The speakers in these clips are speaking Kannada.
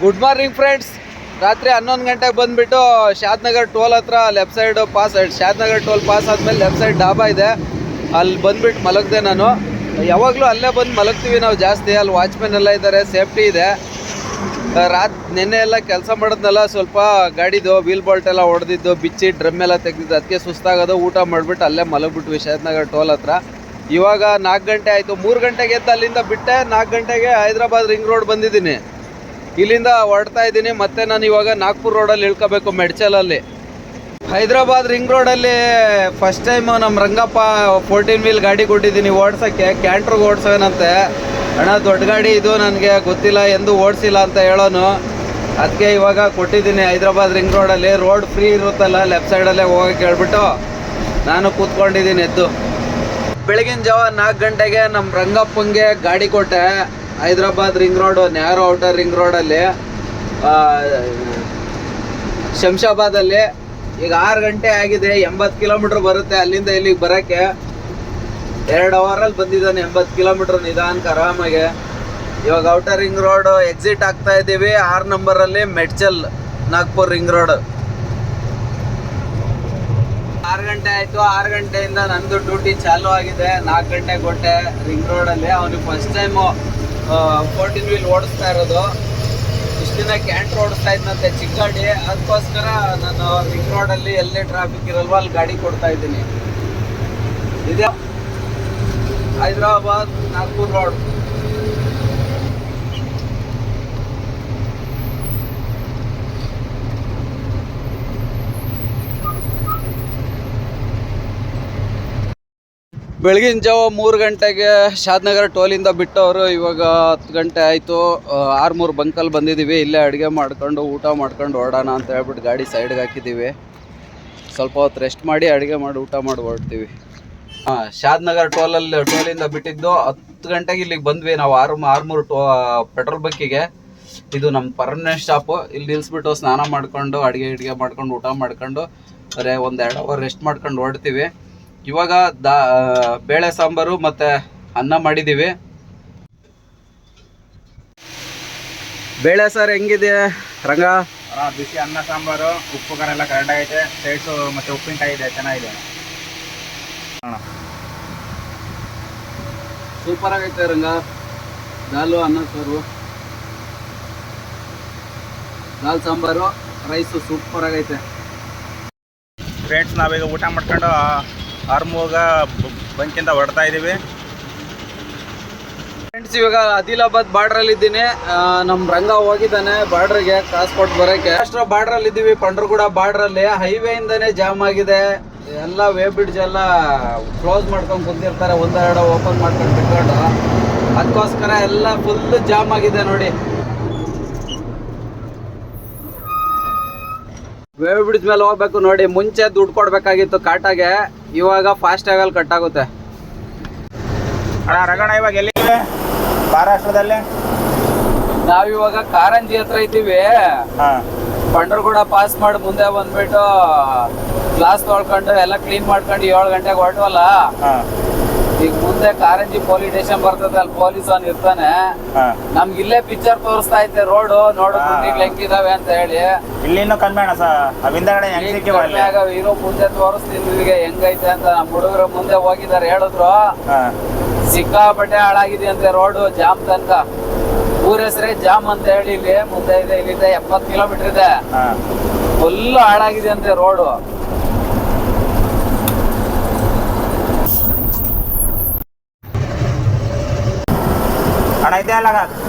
ಗುಡ್ ಮಾರ್ನಿಂಗ್ ಫ್ರೆಂಡ್ಸ್ ರಾತ್ರಿ ಹನ್ನೊಂದು ಗಂಟೆಗೆ ಬಂದುಬಿಟ್ಟು ಶಾದ್ನಗರ್ ಟೋಲ್ ಹತ್ರ left side pass Shadnagar toll pass ಆದಮೇಲೆ ಲೆಫ್ಟ್ ಸೈಡ್ ಡಾಬಾ ಇದೆ. ಅಲ್ಲಿ ಬಂದ್ಬಿಟ್ಟು ಮಲಗಿದೆ ನಾನು. ಯಾವಾಗಲೂ ಅಲ್ಲೇ ಬಂದು ಮಲಗ್ತೀವಿ ನಾವು ಜಾಸ್ತಿ. ಅಲ್ಲಿ ವಾಚ್ಮೆನ್ ಎಲ್ಲ ಇದ್ದಾರೆ ಸೇಫ್ಟಿ ಇದೆ. ರಾತ್ ನಿನ್ನೆ ಎಲ್ಲ ಕೆಲಸ ಮಾಡಿದ್ನಲ್ಲ, ಸ್ವಲ್ಪ ಗಾಡಿದು ವೀಲ್ ಬಾಲ್ಟ್ ಎಲ್ಲ ಹೊಡೆದಿದ್ದು, ಬಿಚ್ಚಿ ಡ್ರಮ್ ಎಲ್ಲ ತೆಗೆದಿದ್ದು, ಅದಕ್ಕೆ ಸುಸ್ತಾಗೋದು, ಊಟ ಮಾಡಿಬಿಟ್ಟು ಅಲ್ಲೇ ಮಲಗ್ಬಿಟ್ವಿ ಶಾದ್ನಗರ್ ಟೋಲ್ ಹತ್ರ. ಇವಾಗ ನಾಲ್ಕು ಗಂಟೆ ಆಯಿತು. ಮೂರು ಗಂಟೆಗೆ ಎದ್ದು ಅಲ್ಲಿಂದ ಬಿಟ್ಟೆ, ನಾಲ್ಕು ಗಂಟೆಗೆ ಹೈದ್ರಾಬಾದ್ ರಿಂಗ್ ರೋಡ್ ಬಂದಿದ್ದೀನಿ. ಇಲ್ಲಿಂದ ಹೊರಡ್ತಾ ಇದ್ದೀನಿ. ಮತ್ತೆ ನಾನು ಇವಾಗ ನಾಗ್ಪುರ್ ರೋಡಲ್ಲಿ ಇಳ್ಕೋಬೇಕು ಮೆಡ್ಚಲಲ್ಲಿ ಹೈದ್ರಾಬಾದ್ ರಿಂಗ್ ರೋಡಲ್ಲಿ ಫಸ್ಟ್ ಟೈಮ್ ನಮ್ಮ ರಂಗಪ್ಪ ಫೋರ್ಟೀನ್ ವೀಲ್ ಗಾಡಿ ಕೊಟ್ಟಿದ್ದೀನಿ ಓಡ್ಸೋಕ್ಕೆ. ಕ್ಯಾಂಟ್ರಿಗೆ ಓಡ್ಸೋನಂತೆ ಅಣ್ಣ, ದೊಡ್ಡ ಗಾಡಿ ಇದು ನನಗೆ ಗೊತ್ತಿಲ್ಲ, ಎಂದು ಓಡಿಸಿಲ್ಲ ಅಂತ ಹೇಳೋನು. ಅದಕ್ಕೆ ಇವಾಗ ಕೊಟ್ಟಿದ್ದೀನಿ ಹೈದ್ರಾಬಾದ್ ರಿಂಗ್ ರೋಡಲ್ಲಿ ರೋಡ್ ಫ್ರೀ ಇರುತ್ತಲ್ಲ ಲೆಫ್ಟ್ ಸೈಡಲ್ಲೇ ಹೋಗೋಕ್ಕೆ ಹೇಳ್ಬಿಟ್ಟು ನಾನು ಕೂತ್ಕೊಂಡಿದ್ದೀನಿ ಎದ್ದು. ಬೆಳಗಿನ ಜಾವ ನಾಲ್ಕು ಗಂಟೆಗೆ ನಮ್ಮ ರಂಗಪ್ಪಂಗೆ ಗಾಡಿ ಕೊಟ್ಟೆ. Hyderabad ring road narrow outer ring ರೋಡಲ್ಲಿ ಶಂಶಾಬಾದಲ್ಲಿ ಈಗ ಆರು ಗಂಟೆ ಆಗಿದೆ, ಎಂಬತ್ತು ಕಿಲೋಮೀಟ್ರ್ ಬರುತ್ತೆ ಅಲ್ಲಿಂದ ಇಲ್ಲಿಗೆ ಬರೋಕ್ಕೆ. ಎರಡು ಅವರಲ್ಲಿ ಬಂದಿದ್ದಾನೆ ಎಂಬತ್ತು ಕಿಲೋಮೀಟ್ರ್ ನಿಧಾನಕ್ಕೆ ಆರಾಮಾಗೆ. ಇವಾಗ ಔಟರ್ ರಿಂಗ್ ರೋಡ್ ಎಕ್ಸಿಟ್ ಆಗ್ತಾ ಇದ್ದೀವಿ ಆರು ನಂಬರಲ್ಲಿ ಮೆಡ್ಚಲ್ ನಾಗ್ಪುರ್ ರಿಂಗ್ ರೋಡ್ ಆರು ಗಂಟೆ ಆಯ್ತು, ಆರು ಗಂಟೆಯಿಂದ ನಂದು ಡ್ಯೂಟಿ ಚಾಲು ಆಗಿದೆ. ನಾಲ್ಕು ಗಂಟೆ ಕೊಟ್ಟೆ ರಿಂಗ್ ರೋಡಲ್ಲಿ ಅವನಿಗೆ ಫಸ್ಟ್ ಟೈಮು ಫೋರ್ಟೀನ್ ವೀಲ್ ಓಡಿಸ್ತಾ ಇರೋದು. ಇಷ್ಟು ದಿನ ಕ್ಯಾಂಟ್ರ್ ಓಡಿಸ್ತಾ ಇದ್ದಂತೆ ಚಿಕ್ಕ ಗಾಡಿ ಅದಕ್ಕೋಸ್ಕರ ನಾನು ರಿಂಗ್ ರೋಡಲ್ಲಿ ಎಲ್ಲೇ ಟ್ರಾಫಿಕ್ ಇರಲ್ವೋ ಅಲ್ಲಿ ಗಾಡಿ ಕೊಡ್ತಾ ಇದ್ದೀನಿ. ಇದೆ ಹೈದರಾಬಾದ್, ನಾಗ್ಪುರ್ ರೋಡ್ ಬೆಳಗಿನ ಜಾವ ಮೂರು ಗಂಟೆಗೆ ಶಾದ್ನಗರ ಟೋಲಿಂದ ಬಿಟ್ಟವರು, ಇವಾಗ ಹತ್ತು ಗಂಟೆ ಆಯಿತು. ಆರು ಮೂರು ಬಂಕಲ್ಲಿ ಬಂದಿದ್ದೀವಿ ಇಲ್ಲೇ ಅಡುಗೆ ಮಾಡ್ಕೊಂಡು, ಊಟ ಮಾಡ್ಕೊಂಡು ಹೊರಡೋಣ ಅಂತ ಹೇಳ್ಬಿಟ್ಟು ಗಾಡಿ ಸೈಡ್ಗೆ ಹಾಕಿದ್ದೀವಿ ಸ್ವಲ್ಪ ಹೊತ್ತು ರೆಸ್ಟ್ ಮಾಡಿ ಅಡುಗೆ ಮಾಡಿ, ಊಟ ಮಾಡಿ ಹೊರಡ್ತೀವಿ. ಹಾಂ ಶಾದ್ನಗರ್ ಟೋಲಲ್ಲಿ ಟೋಲಿಂದ ಬಿಟ್ಟಿದ್ದು ಹತ್ತು ಗಂಟೆಗೆ ಇಲ್ಲಿಗೆ ಬಂದ್ವಿ ನಾವು ಆರು ಆರುಮೂರು ಟೋ ಪೆಟ್ರೋಲ್ ಬಂಕಿಗೆ. ಇದು ನಮ್ಮ ಪರ್ಮನೆಂಟ್ ಸ್ಟಾಪು ಇಲ್ಲಿ ನಿಲ್ಲಿಸ್ಬಿಟ್ಟು ಸ್ನಾನ ಮಾಡ್ಕೊಂಡು, ಅಡುಗೆ, ಇಡುಗೆ ಮಾಡ್ಕೊಂಡು, ಊಟ ಮಾಡ್ಕೊಂಡು ಅರೆ ಒಂದು ಎರಡು ಅವರ್ ರೆಸ್ಟ್ ಮಾಡ್ಕೊಂಡು ಹೊರಡ್ತೀವಿ. ಇವಾಗ ದಾ ಬೇಳೆ ಸಾಂಬಾರು ಮತ್ತು ಅನ್ನ ಮಾಡಿದ್ದೀವಿ ಬೇಳೆ ಸಾರು ಹೆಂಗಿದೆ ರಂಗ? ಬಿಸಿ ಅನ್ನ ಸಾಂಬಾರು ಉಪ್ಪು ಖಾರ ಎಲ್ಲ ಕರೆಕ್ಟ್ ಆಗೈತೆ ಸೈಡ್ಸು ಮತ್ತೆ ಉಪ್ಪಿನಕಾಯಿ ಇದೆ ಚೆನ್ನಾಗಿದೆ. ಸೂಪರ್ ಆಗೈತೆ ರಂಗ. ದಾಲು ಅನ್ನ ಸಾರು. ದಾಲ್ ಸಾಂಬಾರು ರೈಸು ಸೂಪರ್ ಆಗೈತೆ. ಫ್ರೆಂಡ್ಸ್ ನಾವೀಗ ಊಟ ಮಾಡ್ಕೊಂಡು ಆರ್ಮೂಗ ಬಂಕಿಂದ ಹೊರಡ್ತಾ ಇದ್ದೀವಿ ಫ್ರೆಂಡ್ಸ್ ಇವಾಗ ಆದಿಲಾಬಾದ್ ಬಾರ್ಡರ್ ಅಲ್ಲಿ ಇದ್ದೀನಿ. ನಮ್ಮ ರಂಗ ಹೋಗಿದ್ದಾನೆ. ಬಾರ್ಡ್ರಿಗೆ ಕ್ರಾಸ್ ಕೊಟ್ಟು ಬರೋಕೆ ಅಷ್ಟರ ಬಾರ್ಡರ್ ಅಲ್ಲಿ ಇದ್ದೀವಿ ಅಲ್ಲಿ. ಹೈವೇ ಇಂದಾನೆ ಜಾಮ್ ಆಗಿದೆ. ಎಲ್ಲ ವೇ ಬ್ರಿಡ್ಜ್ ಎಲ್ಲ ಕ್ಲೋಸ್ ಮಾಡ್ಕೊಂಡು ಕುಂತಿರ್ತಾರೆ. ಒಂದೆರಡು ಓಪನ್ ಮಾಡ್ಕೊಂಡು ಬಿಟ್ಕೊಂಡು. ಅದಕ್ಕೋಸ್ಕರ ಎಲ್ಲ ಫುಲ್ ಜಾಮ್ ಆಗಿದೆ ನೋಡಿ. ವೇ ಬ್ರಿಡ್ಜ್ ಮೇಲೆ ಹೋಗ್ಬೇಕು ನೋಡಿ. ಮುಂಚೆ ದುಡ್ಡು ಕೊಡ್ಬೇಕಾಗಿತ್ತು ಕಾಟಾಗೆ. ಇವಾಗ ಫಾಸ್ಟ್ ಆಗಲ್ಲಿ ಕಟ್ ಆಗುತ್ತೆ. ಅಣ್ಣ ರಗಣ ಇವಾಗ ಎಲ್ಲಿದೆ ಮಹಾರಾಷ್ಟ್ರದಲ್ಲಿ ನಾವಿವಾಗ ಕಾರಂಜಿ ಹತ್ರ ಇದ್ದೀವಿ. ಹಾಂ. ಪಂಡ್ರಗೂಡ ಪಾಸ್ ಮಾಡಿ ಮುಂದೆ ಬಂದ್ಬಿಟ್ಟು ಗ್ಲಾಸ್ ತೊಳ್ಕೊಂಡು ಎಲ್ಲ ಕ್ಲೀನ್ ಮಾಡ್ಕೊಂಡು ಏಳು ಗಂಟೆಗೆ ಹೊರಟವಲ್ಲ? ಹಾಂ. ಈಗ ಮುಂದೆ ಕಾರಂಜಿ ಪೊಲೀಸ್ ಸ್ಟೇಷನ್ ಬರ್ತದೆ ಅಲ್ಲಿ ಪೊಲೀಸ್ ಅವ್ನು ಇರ್ತಾನೆ. ನಮ್ಗೆ ಇಲ್ಲೇ ಪಿಕ್ಚರ್ ತೋರಿಸ್ತಾ ಐತೆ ರೋಡ್ ನೋಡು ಹಾ. ಈಗ ಹೆಂಗಿದಾವೆ ಅಂತ ಹೇಳಿ. ಇಲ್ಲಿನೂ ಕಮ್ಮಿ ಅಣ್ಣ ಇರೋ ಮುಂದೆ ತೋರಿಸ್ತೀನಿ ನಿಮಗೆ ಹೆಂಗೈತೆ ಅಂತ ನಮ್ಮ ಹುಡುಗರು ಮುಂದೆ ಹೋಗಿದ್ದಾರೆ ಹೇಳಿದ್ರು. ಸಿಕ್ಕಾಪಟ್ಟೆ ಹಾಳಾಗಿದೆ ಅಂತೆ ರೋಡು ಜಾಮ್ ತನಕ. ಊರ ಹೆಸರೇ ಜಾಮ್ ಅಂತ ಹೇಳಿ ಇಲ್ಲಿ ಮುಂದೆ ಇದೆ ಇಲ್ಲಿಂದ ಎಪ್ಪತ್ತು ಕಿಲೋಮೀಟರ್ ಇದೆ. ಫುಲ್ ಹಾಳಾಗಿದೆ ಅಂತೆ ರೋಡು ಅಲ್ಲ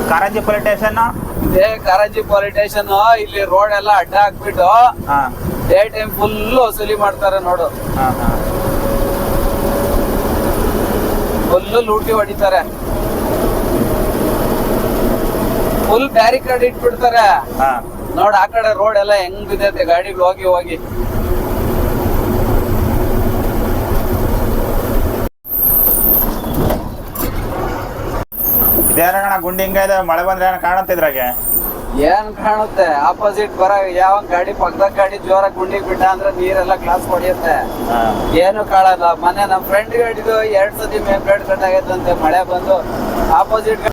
ಕಾರಂಜಿ ಪೊಲೀಸ್ ಸ್ಟೇಷನ್ ಇದೇ ಕಾರಂಜಿ ಪೊಲೀಸ್ ಸ್ಟೇಷನ್ ಇಲ್ಲಿ ರೋಡ್ ಎಲ್ಲ ಅಡ್ಡ ಹಾಕ್ಬಿಟ್ಟು ಡೇ ಟೈಮ್ ಫುಲ್ ವಸೂಲಿ ಮಾಡ್ತಾರೆ ನೋಡು. ಫುಲ್ ಲೂಟಿ ಹೊಡಿತಾರೆ. ಫುಲ್ ಬ್ಯಾರಿಕೇಡ್ ಇಟ್ಬಿಡ್ತಾರೆ. ಹಾಂ. ನೋಡ್ ಆ ಕಡೆ ರೋಡ್ ಎಲ್ಲ ಹೆಂಗ್ ಬಿದ್ದೈತೆ ಗಾಡಿಗಳು ಹೋಗಿ ಹೋಗಿ. ಇದೇನಣ್ಣ ಗುಂಡಿ ಹಿಂಗಿದೆ ಮಳೆ ಬಂದ್ರೆ ಏನೋ ಕಾಣುತ್ತೆ ಇದ್ರಾಗೆ? ಏನ್ ಕಾಣುತ್ತೆ? ಆಪೋಸಿಟ್ ಬರ ಯಾವ ಗಾಡಿ ಪಕ್ಕದ ಗಾಡಿ ಜೋರ ಗುಂಡಿ ಬಿಟ್ಟ ಅಂದ್ರೆ ನೀರೆಲ್ಲ ಗ್ಲಾಸ್ ಹೊಡಿಯುತ್ತೆ. ಏನು ಕಾಣಲ್ಲ. ಮೊನ್ನೆ ನಮ್ಮ ಫ್ರೆಂಡ್ ಗಾಡಿದು ಎರಡ್ ಸತಿ ಮೇನ್ ಪ್ಲೇಟ್ ಕಟ್ ಆಗೈತಂತೆ ಮಳೆ ಬಂದು. ಆಪೋಸಿಟ್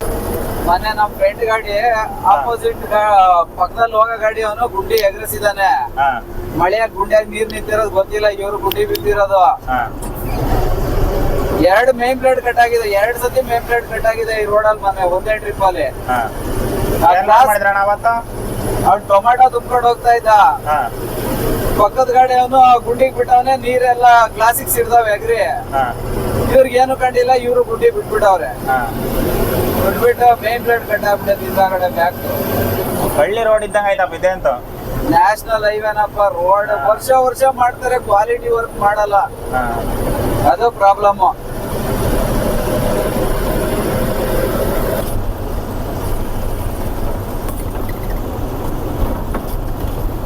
ಮೊನ್ನೆ ನಮ್ ಫ್ರೆಂಡ್ ಗಾಡಿ ಆಪೋಸಿಟ್ ಪಕ್ಕದಲ್ಲಿ ಹೋಗೋ ಗಾಡಿ ಅವನು ಗುಂಡಿ ಎಗರಿಸಿದಾನೆ. ಮಳೆಯ ಮಳೆಯಾಗ ಗುಂಡಿಯಾಗ ನೀರ್ ನಿಂತಿರೋದು ಗೊತ್ತಿಲ್ಲ ಇವ್ರು ಗುಂಡಿ ಬಿದ್ದಿರೋದು. ಎರಡು ಮೇನ್ ಪ್ಲೇಟ್ ಕಟ್ ಆಗಿದೆ ಎರಡ್ ಸತಿ ಮೇನ್ ಪ್ಲೇಟ್ ಕಟ್ ಆಗಿದೆ ಈ ರೋಡಲ್ಲಿ ಮೊನ್ನೆ ಒಂದೇ ಟ್ರಿಪ್ ಅಲ್ಲಿ. ಅವ್ನು ಟೊಮೆಟೊ ತುಂಬ್ಕೊಂಡು ಹೋಗ್ತಾ ಇದ್ದ. ಪಕ್ಕದ ಗಾಡಿ ಅವನು ಗುಂಡಿಗೆ ಬಿಟ್ಟವನೆ ನೀರೆಲ್ಲ ಗ್ಲಾಸಿಗೆ ಸಿಡ್ದಾವೆ ಅಗ್ರಿ. ಹಾ. ಇವ್ರಿಗೆ ಏನು ಕಂಡಿಲ್ಲ ಇವರು ಗುಂಡಿ ಬಿಟ್ಬಿಟ್ಟವ್ರೆ. ಬಿಟ್ಬಿಟ್ಟು ಮೇನ್ ಪ್ಲೇಟ್ ಕಟ್ ಆಗ್ಬಿಟ್ಟೈತೆ ಹಿಂದಾಗಡೆ ಬ್ಯಾಕ್ ಹಳ್ಳಿ ರೋಡ್ ಇದ್ದಂಗ ಆಯ್ತಪ್ಪ ಇದೆ ಅಂತ? ನ್ಯಾಷನಲ್ ಹೈವೇನಪ್ಪ ರೋಡ್ ವರ್ಷ ವರ್ಷ ಮಾಡ್ತಾರೆ ಕ್ವಾಲಿಟಿ ವರ್ಕ್ ಮಾಡಲ್ಲ. ಅದು ಪ್ರಾಬ್ಲಮ್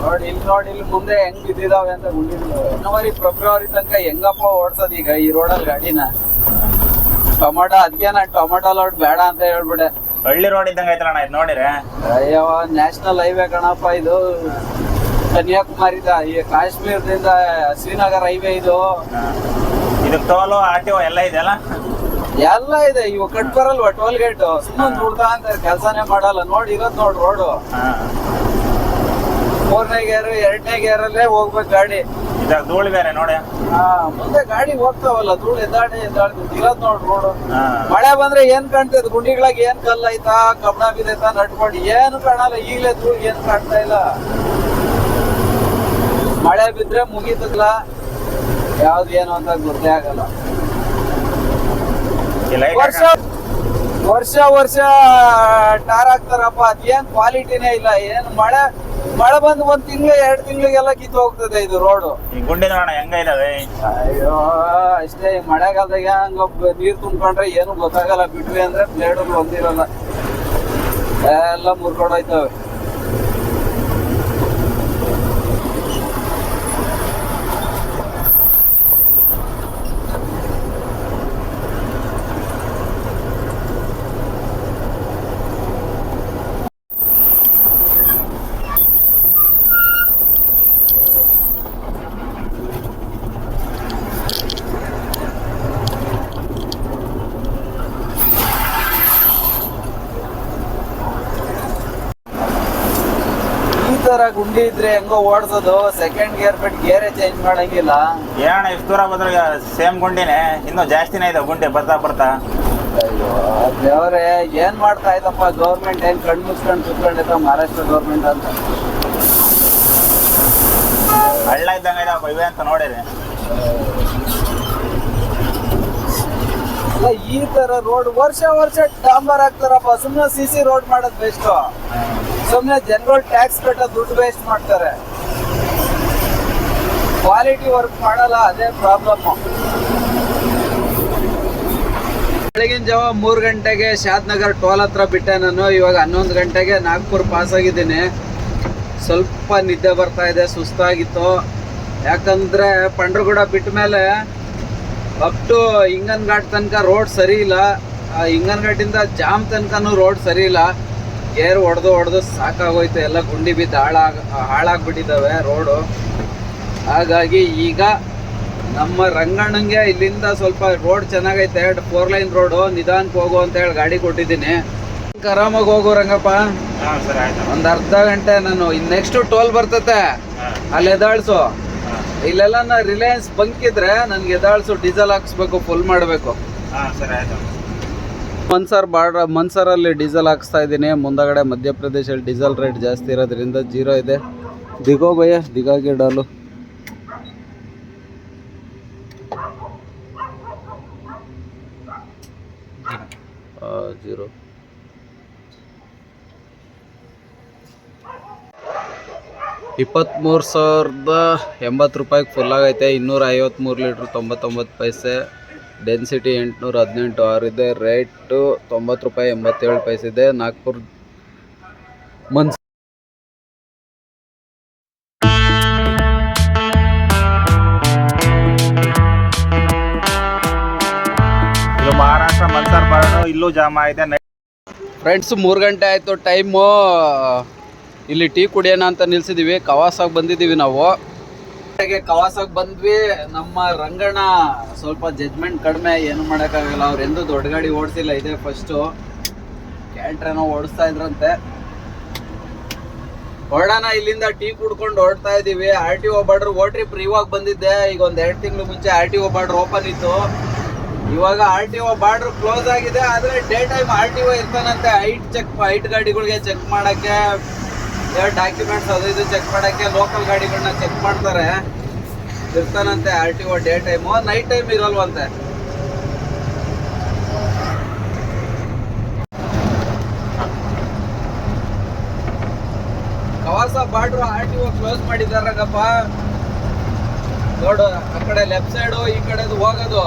ನೋಡಿ ಇಲ್ಲಿ ನೋಡಿ ಇಲ್ಲಿ ಮುಂದೆ ಹೆಂಗ್ ಬಿದ್ದಿದಾವೆ ಅಂತ ಗುಂಡಿಗಳು ಜನವರಿ ಫೆಬ್ರವರಿ ತನಕ ಹೆಂಗಪ್ಪ ಓಡ್ಸೋದ್ ಈಗ ಈ ರೋಡಲ್ಲಿ ಗಾಡಿನ? ಟೊಮಾಟೊ ಅದಕ್ಕೆ ನಾನು ಟೊಮಾಟೊ ಲೋಡ್ ಬೇಡ ಅಂತ ಹೇಳ್ಬಿಡೆ. ಹಳ್ಳಿ ರೋಡ್ ಇದ್ದಂಗ ಅಣ್ಣ ಇದು ನೋಡಿರಿ? ಅಯ್ಯೋ ನ್ಯಾಷನಲ್ ಹೈವೇ ಕಣಪ್ಪ ಇದು ಕನ್ಯಾಕುಮಾರಿದ ಈ ಕಾಶ್ಮೀರದಿಂದ ಶ್ರೀನಗರ್ ಹೈವೇ ಇದು. ಇದು ಟೋಲು ಆರ್ ಟಿ ಎಲ್ಲ ಇದೆಯಲ್ಲ ಎಲ್ಲ ಇದೆ ಇವು ಕಟ್ ಬರಲ್ವಾ ಟೋಲ್ ಗೇಟ್ ಸುಮ್ಮನೆ ದುಡ್ತಾ ಅಂತ ಕೆಲಸನೇ ಮಾಡಲ್ಲ ನೋಡಿ ಇರೋದ್ ನೋಡ್ ರೋಡು ಮೂರನೇ ಗೇರ್ ಎರಡನೇ ಗೇರಲ್ಲೇ ಹೋಗ್ಬೇಕು ಗಾಡಿ. ಇದಾಗ ಧೂಳು ಬೇರೆ ನೋಡಿ. ಹಾ ಮುಂದೆ ಗಾಡಿ ಹೋಗ್ತಾವಲ್ಲ ಧೂಳು ಎದ್ದಾಡಿ ಎದ್ದಾಡ್ತೀವಿ ಇರೋದ್ ನೋಡ್ ರೋಡು. ಮಳೆ ಬಂದ್ರೆ ಏನ್ ಕಾಣ್ತೈತೆ ಗುಂಡಿಗಳಾಗ ಏನ್ ಕಲ್ಲ ಐತಾ ಕಬ್ಬಣ ಬಿದ್ದೈತಾ ನಡ್ಕೊಂಡು ಏನು ಕಾಣಲ್ಲ ಈಗಲೇ ಧೂಳು ಏನ್ ಕಾಣ್ತಾ ಇಲ್ಲ. ಮಳೆ ಬಿದ್ರೆ ಮುಗೀತಲ್ಲ ಯಾವ್ದು ಏನು ಅಂತ ಗೊತ್ತೇ ಆಗಲ್ಲ. ವರ್ಷ ವರ್ಷ ವರ್ಷ ಟಾರ್ ಹಾಕ್ತಾರಪ್ಪ. ಅದೇನ್ ಕ್ವಾಲಿಟಿನೇ ಇಲ್ಲ. ಏನ್ ಮಳೆ ಮಳೆ ಬಂದು ಒಂದ್ ತಿಂಗಳು ಎರಡ್ ತಿಂಗಳಿಗೆಲ್ಲ ಕಿತ್ತು ಹೋಗ್ತದೆ ಇದು ರೋಡು ಈ ಗುಂಡಿನ ನೋಡೋಣ ಹೆಂಗ ಇದಾವೆ? ಅಯ್ಯೋ ಅಷ್ಟೇ ಈ ಮಳೆಗಾಲದಾಗ ಹಂಗ ನೀರ್ ತುಂಬ್ಕೊಂಡ್ರೆ ಏನು ಗೊತ್ತಾಗಲ್ಲ ಬಿಟ್ವಿ ಅಂದ್ರೆ ಬ್ಲೇಡ್ ಒಂದಿರಲ್ಲ. ಎಲ್ಲ ಮುರ್ಕೊಂಡೋಯ್ತವೆ ಗುಂಡಿ ಇದ್ರೆ ಹೆಂಗೋ ಓಡಿಸೋದು ಸೆಕೆಂಡ್ ಗೇರ್ ಬಿಟ್ಟು ಗೇರೇ ಚೇಂಜ್ ಮಾಡಂಗಿಲ್ಲ. ಏನಣ್ಣ ಇಷ್ಟು ದೂರ ಬಂದ್ರೆ ಸೇಮ್ ಗುಂಡಿನೇ ಇನ್ನೂ ಜಾಸ್ತಿನೇ ಇದೆ ಗುಂಡಿ ಬರ್ತಾ ಬರ್ತಾ. ಅಯ್ಯೋ ದೇವ್ರೆ ಏನ್ ಮಾಡ್ತಾ ಇದಪ್ಪ ಗೌರ್ಮೆಂಟ್ ಏನ್ ಕಣ್ ಮುಚ್ಕೊಂಡ್ ಕುತ್ಕೊಂಡಿದ್ದ ಮಹಾರಾಷ್ಟ್ರ ಗೌರ್ಮೆಂಟ್ ಅಂತ. ಹಳ್ಳ ಇದ್ದಂಗ ಇದಾವ ಇವೆ ಅಂತ ನೋಡಿರಿ. ಅಲ್ಲ, ಈ ತರ ರೋಡ್ ವರ್ಷ ವರ್ಷ ಡಾಂಬರ್ ಹಾಕ್ತಾರಪ್ಪ. ಸುಮ್ನೆ ಸಿ ಸಿ ರೋಡ್ ಮಾಡೋದ್ ಬೆಸ್ಟ್ ಸುಮ್ನೆ ಜನರಲ್ ಟ್ಯಾಕ್ಸ್ ಕಟ್ಟೋ ದುಡ್ಡು ವೇಸ್ಟ್ ಮಾಡ್ತಾರೆ. ಕ್ವಾಲಿಟಿ ವರ್ಕ್ ಮಾಡಲ್ಲ, ಅದೇ ಪ್ರಾಬ್ಲಮ್ ಬೆಳಗಿನ ಜಾವ ಮೂರು ಗಂಟೆಗೆ ಶಾದ್ನಗರ್ ಟೋಲ್ ಹತ್ರ ಬಿಟ್ಟೆ ನಾನು. ಇವಾಗ ಹನ್ನೊಂದು ಗಂಟೆಗೆ ನಾಗ್ಪುರ್ ಪಾಸ್ ಆಗಿದ್ದೀನಿ. ಸ್ವಲ್ಪ ನಿದ್ದೆ ಬರ್ತಾ ಇದೆ, ಸುಸ್ತಾಗಿತ್ತು. ಯಾಕಂದ್ರೆ ಪಂಡ್ರಗೂಡ ಬಿಟ್ಟ ಮೇಲೆ ಅಪ್ ಟು ಹಿಂಗನ್ ಘಾಟ್ ತನಕ ರೋಡ್ ಸರಿ ಇಲ್ಲ. ಆ ಹಿಂಗನ್ ಘಾಟಿಂದ ಜಾಮ್ ತನಕನೂ ರೋಡ್ ಸರಿ ಇಲ್ಲ. ಗೇರ್ ಹೊಡೆದು ಹೊಡೆದು ಸಾಕಾಗೋಯ್ತು. ಎಲ್ಲ ಗುಂಡಿ ಬಿದ್ದು ಹಾಳಾಗ ಹಾಳಾಗ್ಬಿಟ್ಟಿದ್ದಾವೆ ರೋಡು ಹಾಗಾಗಿ ಈಗ ನಮ್ಮ ರಂಗಣ್ಣಂಗೆ ಇಲ್ಲಿಂದ ಸ್ವಲ್ಪ ರೋಡ್ ಚೆನ್ನಾಗೈತೆ. ಫೋರ್ ಲೈನ್ ರೋಡು ನಿಧಾನಕ್ಕೆ ಹೋಗು ಅಂತ ಹೇಳಿ ಗಾಡಿ ಕೊಟ್ಟಿದ್ದೀನಿ. ಆರಾಮಾಗಿ ಹೋಗು ರಂಗಪ್ಪ. ಹಾಂ ಸರಿ ಆಯ್ತು. ಒಂದು ಅರ್ಧ ಗಂಟೆ ನಾನು ನೆಕ್ಸ್ಟ್ ಟೋಲ್ ಬರ್ತತೆ. ಅಲ್ಲಿ ಎದಾಳ್ಸು ಹಾಂ ಇಲ್ಲೆಲ್ಲ ನಾ ರಿಲಯನ್ಸ್ ಬಂಕ್ ಇದ್ರೆ ನನ್ಗೆ ಎದಾಳ್ಸು ಡೀಸೆಲ್ ಹಾಕ್ಸ್ಬೇಕು ಫುಲ್ ಮಾಡಬೇಕು. ಹಾಂ ಸರಿ ಆಯ್ತು. ಮನ್ಸರ್ ಬಾರ್ಡ್ರ ಮನ್ಸರಲ್ಲಿ ಡೀಸೆಲ್ ಹಾಕ್ಸ್ತಾ ಇದ್ದೀನಿ. ಮುಂದಗಡೆ ಮಧ್ಯಪ್ರದೇಶಲ್ಲಿ ಡೀಸೆಲ್ ರೇಟ್ ಜಾಸ್ತಿ ಇರೋದ್ರಿಂದ ಜೀರೋ ಇದೆ. ದಿಗೋ ಭಯ ದಿಗಾಗೆ ಡಾಲು ಜೀರೋ ಇಪ್ಪತ್ತ್ಮೂರು ಸಾವಿರದ ಎಂಬತ್ತು ರೂಪಾಯಿಗೆ ಫುಲ್ ಆಗೈತೆ. ಇನ್ನೂರ ಐವತ್ತ್ಮೂರು ಲೀಟ್ರ್ ತೊಂಬತ್ತೊಂಬತ್ತು ಪೈಸೆ. ಡೆನ್ಸಿಟಿ ಎಂಟುನೂರ ಹದಿನೆಂಟು ಆರು ಇದೆ. ರೇಟು ತೊಂಬತ್ತು ರೂಪಾಯಿ ಎಂಬತ್ತೇಳು ಪೈಸೆ ಇದೆ. ನಾಗ್ಪುರ್ ಮನ್ಸ್ ಇದು ಮಹಾರಾಷ್ಟ್ರ ಮನ್ಸರ್ ಬಾರ್ಡು ಇಲ್ಲೂ ಜಾಮ ಇದೆ. ಫ್ರೆಂಡ್ಸ್ ಮೂರು ಗಂಟೆ ಆಯಿತು. ಟೈಮು ಇಲ್ಲಿ ಟೀ ಕುಡಿಯೋಣ ಅಂತ ನಿಲ್ಸಿದೀವಿ, ಕವಾಸಾಗಿ ಬಂದಿದ್ದೀವಿ ನಾವು. ಕವಾಸಾಗಿ ಬಂದ್ವಿ, ನಮ್ಮ ರಂಗಣ್ಣ ಸ್ವಲ್ಪ ಜಜ್ಮೆಂಟ್ ಕಡಿಮೆ, ಏನು ಮಾಡೋಕ್ಕಾಗಲ್ಲ, ಅವ್ರು ಎಂದೂ ದೊಡ್ಡ ಗಾಡಿ ಓಡಿಸಿಲ್ಲ, ಇದೇ ಫಸ್ಟು ಕ್ಯಾಂಟ್ರೇನೋ ಓಡಿಸ್ತಾ ಇದ್ರಂತೆ. ಹೊರಡೋಣ, ಇಲ್ಲಿಂದ ಟೀ ಕುಡ್ಕೊಂಡು ಓಡ್ತಾ ಇದೀವಿ. ಆರ್ ಟಿ ಒ ಬಾರ್ಡ್ರ್ ಓ ಟ್ರಿಪ್ ಇವಾಗ ಬಂದಿದ್ದೆ. ಈಗ ಒಂದು ಎರಡು ತಿಂಗಳು ಮುಂಚೆ R T O border open ಇತ್ತು. ಇವಾಗ R T O border close ಆಗಿದೆ, ಆದರೆ day time R T O ಇರ್ತಾನಂತೆ. Height check height ಗಾಡಿಗಳಿಗೆ ಚೆಕ್ ಮಾಡಕ್ಕೆ ಡಾಕ್ಯುಮೆಂಟ್ಸ್ ಅದು ಇದು ಚೆಕ್ ಮಾಡೋಕ್ಕೆ ಲೋಕಲ್ ಗಾಡಿಗಳನ್ನ ಚೆಕ್ ಮಾಡ್ತಾರೆ. ಇರ್ತಾನಂತೆ R T O day time night time ಇರಲ್ವಂತೆ. Khwaja border R T O close ಮಾಡಿದಾರಂಗಪ್ಪ ನೋಡು ಆ ಕಡೆ ಲೆಫ್ಟ್ ಸೈಡು ಈ ಕಡೆದು ಹೋಗೋದು.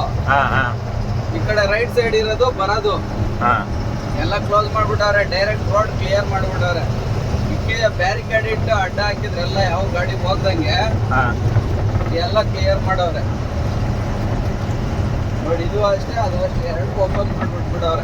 ಈ ಕಡೆ ರೈಟ್ ಸೈಡ್ ಇರೋದು ಬರೋದು. ಎಲ್ಲ ಕ್ಲೋಸ್ ಮಾಡ್ಬಿಟ್ಟವ್ರೆ ಡೈರೆಕ್ಟ್ ರೋಡ್ ಕ್ಲಿಯರ್ ಮಾಡ್ಬಿಟ್ಟವ್ರೆ. ಇಕ್ಕೆ ಬ್ಯಾರಿಕೇಡ್ ಇಟ್ಟು ಅಡ್ಡ ಹಾಕಿದ್ರೆಲ್ಲ ಯಾವ ಗಾಡಿ ಹೋಗ್ದಂಗೆ ಎಲ್ಲ ಕ್ಲಿಯರ್ ಮಾಡವ್ರೆ ನೋಡಿ ಇದು ಅಷ್ಟೇ ಅದು ಅಷ್ಟೇ. ಎರಡು ಓಪನ್ ಮಾಡ್ಬಿಟ್ಬಿಡವ್ರೆ